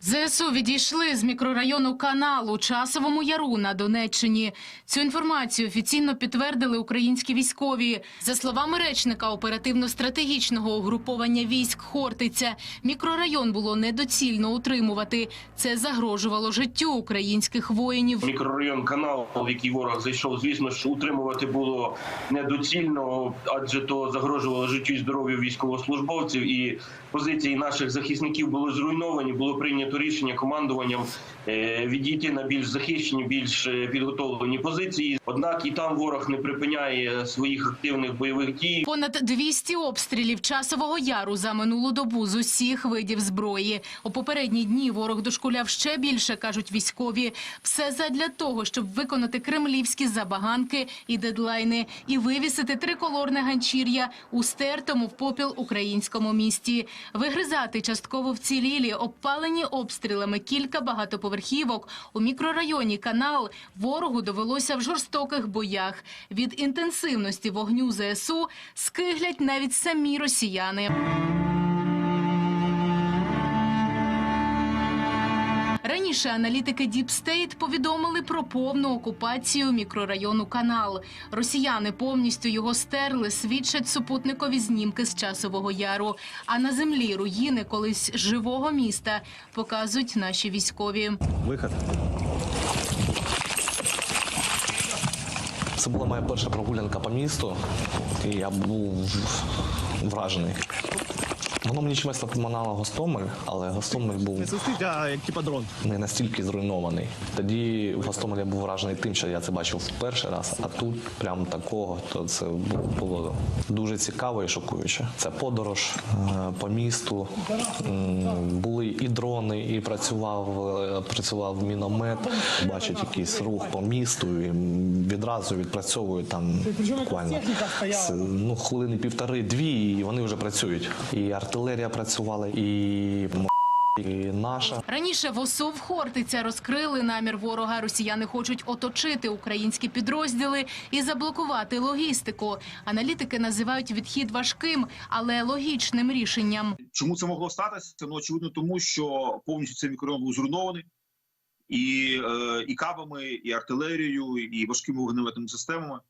ЗСУ відійшли з мікрорайону канал у Часовому Яру на Донеччині. Цю інформацію офіційно підтвердили українські військові. За словами речника оперативно-стратегічного угруповання військ Хортиця, мікрорайон було недоцільно утримувати. Це загрожувало життю українських воїнів. Мікрорайон канал, в який ворог зайшов, звісно ж, утримувати було недоцільно, адже то загрожувало життю і здоров'ю військовослужбовців. І позиції наших захисників були зруйновані. Було прийнято рішення командуванням е, відійти на більш захищені, більш е, підготовлені позиції. Однак і там ворог не припиняє своїх активних бойових дій. Понад 200 обстрілів часового яру за минулу добу з усіх видів зброї. У попередні дні ворог дошкуляв ще більше, кажуть військові. Все задля того, щоб виконати кремлівські забаганки і дедлайни і вивісити триколорне ганчір'я у стертому в попіл українському місті. Вигризати частково вцілілі, обпалені обстрілами кілька багатоповерхівок у мікрорайоні канал ворогу довелося в жорстоких боях. Від інтенсивності вогню ЗСУ скиглять навіть самі росіяни. Раніше аналітики State повідомили про повну окупацію мікрорайону Канал. Росіяни повністю його стерли, свідчать супутникові знімки з часового яру. А на землі руїни колись живого міста показують наші військові. Виход. Це була моя перша прогулянка по місту, і я був вражений. Воно мені чимось напоминало Гостомель, але Гостомель був Не свистить, а як типа дрон. не настільки зруйнований. Тоді в Гостомелі я був вражений тим, що я це бачив в перший раз, а тут прям такого, то це було дуже цікаво і шокуюче. Це подорож е, по місту. М, Були і дрони, і працював, е, працював міномет, бачить якийсь рух по місту, і відразу відпрацьовують там буквально ну, хвилини півтори-дві, і вони вже працюють. І артилерія працювала, і і наша. Раніше в ОСУ в Хортиця розкрили намір ворога. Росіяни хочуть оточити українські підрозділи і заблокувати логістику. Аналітики називають відхід важким, але логічним рішенням. Чому це могло статися? Ну очевидно, тому що повністю цей мікрорайон був зруйнований і, е, і кабами, і артилерією, і важкими вогнеметними системами.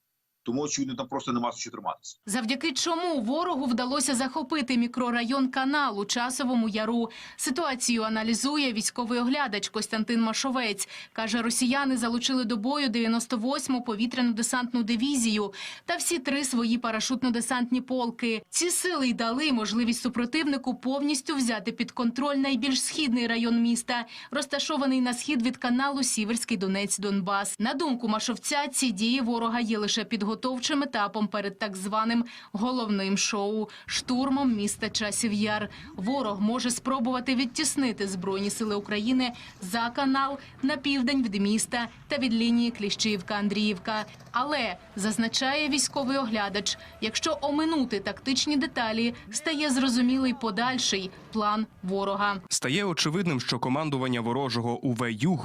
Тому очевидно, там просто нема що триматися. Завдяки чому ворогу вдалося захопити мікрорайон канал у часовому яру. Ситуацію аналізує військовий оглядач Костянтин Машовець. Каже, росіяни залучили до бою 98-му повітряну десантну дивізію та всі три свої парашутно-десантні полки. Ці сили й дали можливість супротивнику повністю взяти під контроль найбільш східний район міста, розташований на схід від каналу Сіверський Донець Донбас. На думку Машовця, ці дії ворога є лише підготовчим етапом перед так званим головним шоу штурмом міста Часів Яр. Ворог може спробувати відтіснити збройні сили України за канал на південь від міста та від лінії Кліщівка-Андріївка. Але зазначає військовий оглядач, якщо оминути тактичні деталі, стає зрозумілий подальший план ворога. Стає очевидним, що командування ворожого УВ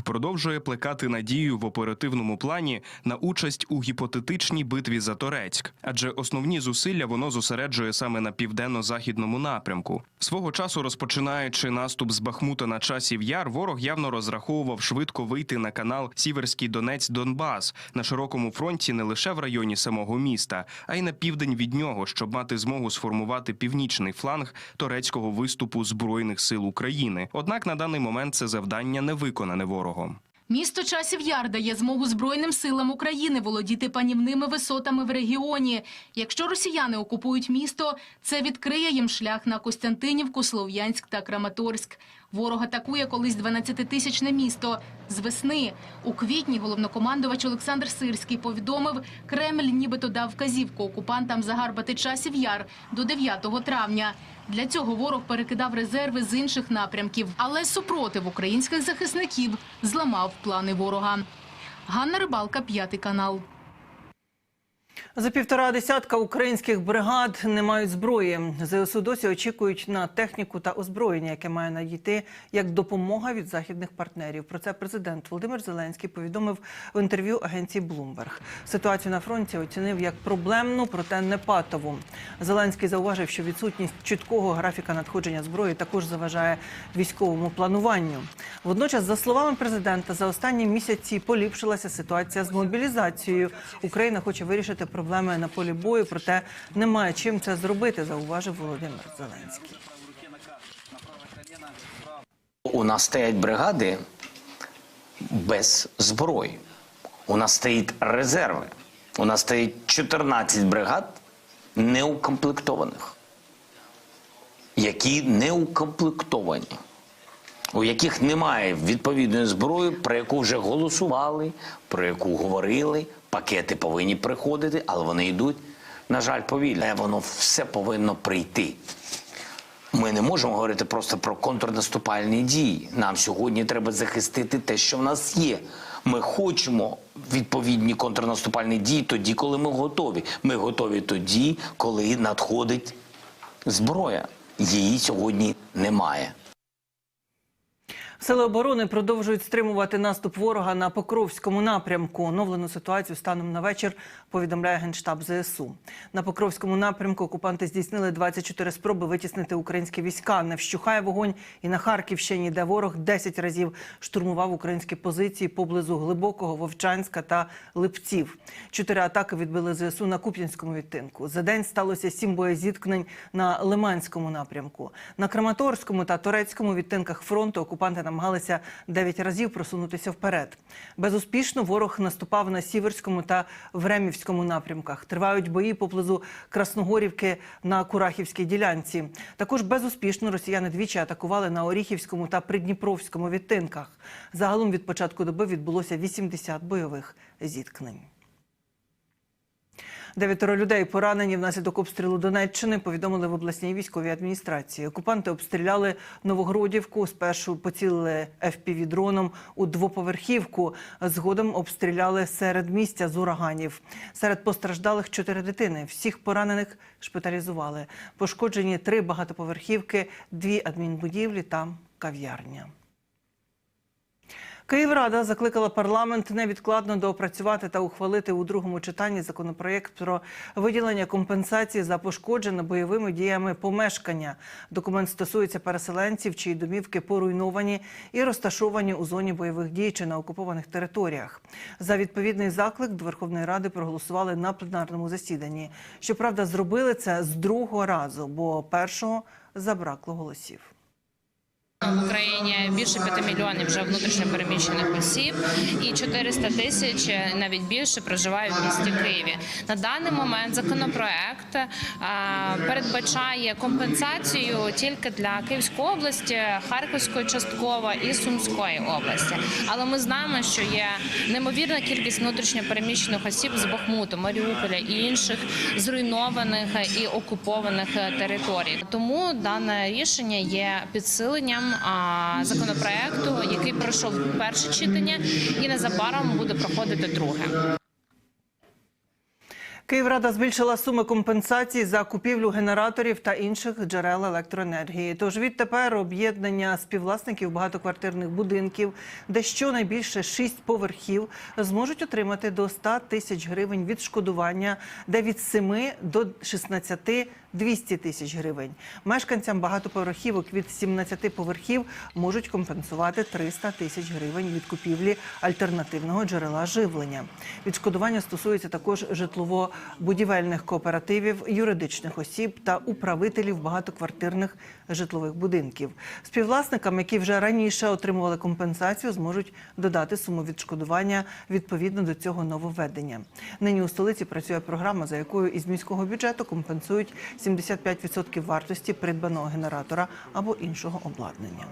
продовжує плекати надію в оперативному плані на участь у гіпотетичній битві за Торецьк, адже основні зусилля воно зосереджує саме на південно-західному напрямку. Свого часу, розпочинаючи наступ з Бахмута на часів яр, ворог явно розраховував швидко вийти на канал Сіверський Донець Донбас на широкому фронті не лише в районі самого міста, а й на південь від нього, щоб мати змогу сформувати північний фланг турецького виступу збройних сил України. Однак на даний момент це завдання не виконане ворогом. Місто Часів Яр дає змогу Збройним силам України володіти панівними висотами в регіоні. Якщо росіяни окупують місто, це відкриє їм шлях на Костянтинівку, Слов'янськ та Краматорськ. Ворог атакує колись 12-тисячне місто. З весни у квітні головнокомандувач Олександр Сирський повідомив, Кремль нібито дав вказівку окупантам загарбати Часів Яр до 9 травня. Для цього ворог перекидав резерви з інших напрямків, але супротив українських захисників зламав плани ворога. Ганна Рибалка, п'ятий канал. За півтора десятка українських бригад не мають зброї. ЗСУ досі очікують на техніку та озброєння, яке має надійти як допомога від західних партнерів. Про це президент Володимир Зеленський повідомив в інтерв'ю агенції Bloomberg. Ситуацію на фронті оцінив як проблемну, проте не патову. Зеленський зауважив, що відсутність чіткого графіка надходження зброї також заважає військовому плануванню. Водночас, за словами президента, за останні місяці поліпшилася ситуація з мобілізацією. Україна хоче вирішити проблеми на полі бою, проте немає чим це зробити, зауважив Володимир Зеленський. У нас стоять бригади без зброї. У нас стоять резерви. У нас стоїть 14 бригад неукомплектованих, які не укомплектовані, у яких немає відповідної зброї, про яку вже голосували, про яку говорили. Пакети повинні приходити, але вони йдуть, на жаль, повільно. Воно все повинно прийти. Ми не можемо говорити просто про контрнаступальні дії. Нам сьогодні треба захистити те, що в нас є. Ми хочемо відповідні контрнаступальні дії тоді, коли ми готові. Ми готові тоді, коли надходить зброя. Її сьогодні немає. Сили оборони продовжують стримувати наступ ворога на Покровському напрямку. Оновлену ситуацію станом на вечір повідомляє генштаб ЗСУ. На Покровському напрямку окупанти здійснили 24 спроби витіснити українські війська. Не вщухає вогонь і на Харківщині, де ворог 10 разів штурмував українські позиції поблизу глибокого Вовчанська та Липців. Чотири атаки відбили ЗСУ на Куп'янському відтинку. За день сталося сім боєзіткнень на Лиманському напрямку. На Краматорському та Турецькому відтинках фронту окупанти намагалися 9 разів просунутися вперед. Безуспішно ворог наступав на Сіверському та Времівському напрямках. Тривають бої поблизу Красногорівки на Курахівській ділянці. Також безуспішно росіяни двічі атакували на Оріхівському та Придніпровському відтинках. Загалом від початку доби відбулося 80 бойових зіткнень. Дев'ятеро людей поранені внаслідок обстрілу Донеччини. Повідомили в обласній військовій адміністрації. Окупанти обстріляли Новогродівку. Спершу поцілили fpv дроном у двоповерхівку. Згодом обстріляли серед місця з ураганів. Серед постраждалих чотири дитини. Всіх поранених шпиталізували. Пошкоджені три багатоповерхівки, дві адмінбудівлі та кав'ярня. Київрада закликала парламент невідкладно доопрацювати та ухвалити у другому читанні законопроєкт про виділення компенсації за пошкоджене бойовими діями помешкання. Документ стосується переселенців, чиї домівки поруйновані і розташовані у зоні бойових дій чи на окупованих територіях. За відповідний заклик до Верховної Ради проголосували на пленарному засіданні. Щоправда, зробили це з другого разу, бо першого забракло голосів. В Україні більше 5 мільйонів вже внутрішньо переміщених осіб, і 400 тисяч навіть більше проживають в місті Києві. На даний момент законопроект передбачає компенсацію тільки для Київської області, Харківської частково і Сумської області. Але ми знаємо, що є неймовірна кількість внутрішньо переміщених осіб з Бахмуту, Маріуполя і інших зруйнованих і окупованих територій. Тому дане рішення є підсиленням законопроекту, який пройшов перше читання, і незабаром буде проходити друге. Київрада збільшила суми компенсації за купівлю генераторів та інших джерел електроенергії. Тож відтепер об'єднання співвласників багатоквартирних будинків, де щонайбільше 6 поверхів, зможуть отримати до 100 тисяч гривень відшкодування, де від 7 до 16 – 200 тисяч гривень. Мешканцям багатоповерхівок від 17 поверхів можуть компенсувати 300 тисяч гривень від купівлі альтернативного джерела живлення. Відшкодування стосується також житлово-будівельних кооперативів, юридичних осіб та управителів багатоквартирних житлових будинків. Співвласникам, які вже раніше отримували компенсацію, зможуть додати суму відшкодування відповідно до цього нововведення. Нині у столиці працює програма, за якою із міського бюджету компенсують 75% вартості придбаного генератора або іншого обладнання.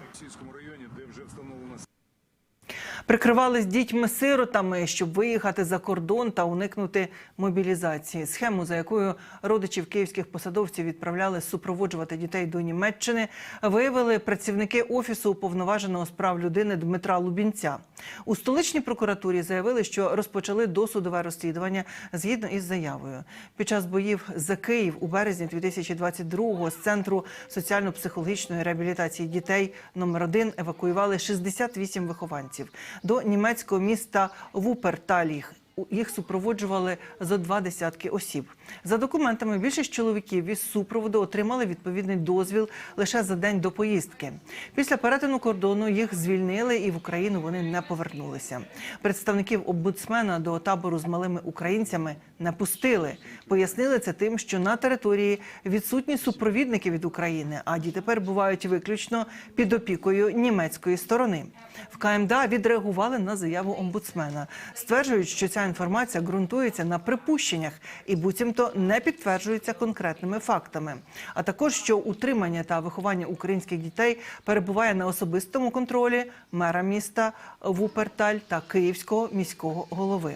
Прикривались дітьми-сиротами, щоб виїхати за кордон та уникнути мобілізації. Схему, за якою родичів київських посадовців відправляли супроводжувати дітей до Німеччини, виявили працівники офісу уповноваженого з прав людини Дмитра Лубінця. У столичній прокуратурі заявили, що розпочали досудове розслідування згідно із заявою. Під час боїв за Київ у березні 2022-го з центру соціально-психологічної реабілітації дітей номер 1 евакуювали 68 вихованців до німецького міста Вуперталіх. Їх супроводжували зо два десятки осіб. За документами, більшість чоловіків із супроводу отримали відповідний дозвіл лише за день до поїздки. Після перетину кордону їх звільнили і в Україну вони не повернулися. Представників омбудсмена до табору з малими українцями не пустили. Пояснили це тим, що на території відсутні супровідники від України, а діти перебувають виключно під опікою німецької сторони. В КМДА відреагували на заяву омбудсмена. Стверджують, що ця інформація ґрунтується на припущеннях і буцімто не підтверджується конкретними фактами. А також що утримання та виховання українських дітей перебуває на особистому контролі мера міста Вуперталь та київського міського голови.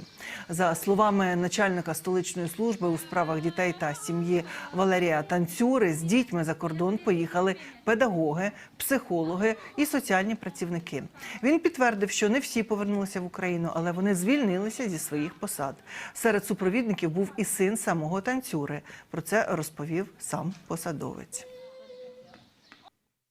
За словами начальника столичної служби у справах дітей та сім'ї Валерія Танцюри, з дітьми за кордон поїхали педагоги, психологи і соціальні працівники. Він підтвердив, що не всі повернулися в Україну, але вони звільнилися зі своїх посад. Серед супровідників був і син самого танцюри. Про це розповів сам посадовець.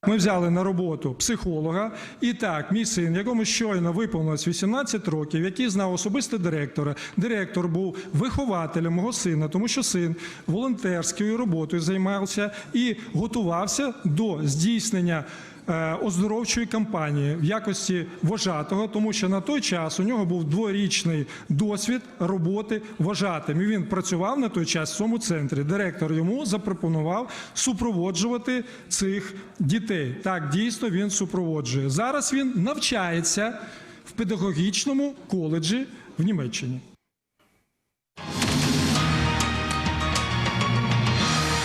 Ми взяли на роботу психолога. І так, мій син, якому щойно виповнилось 18 років, який знав особисто директора. Директор був вихователем мого сина, тому що син волонтерською роботою займався і готувався до здійснення. Е, Оздоровчої кампанії в якості вожатого, тому що на той час у нього був дворічний досвід роботи вожатим. І він працював на той час в цьому центрі. Директор йому запропонував супроводжувати цих дітей. Так, дійсно він супроводжує. Зараз він навчається в педагогічному коледжі в Німеччині.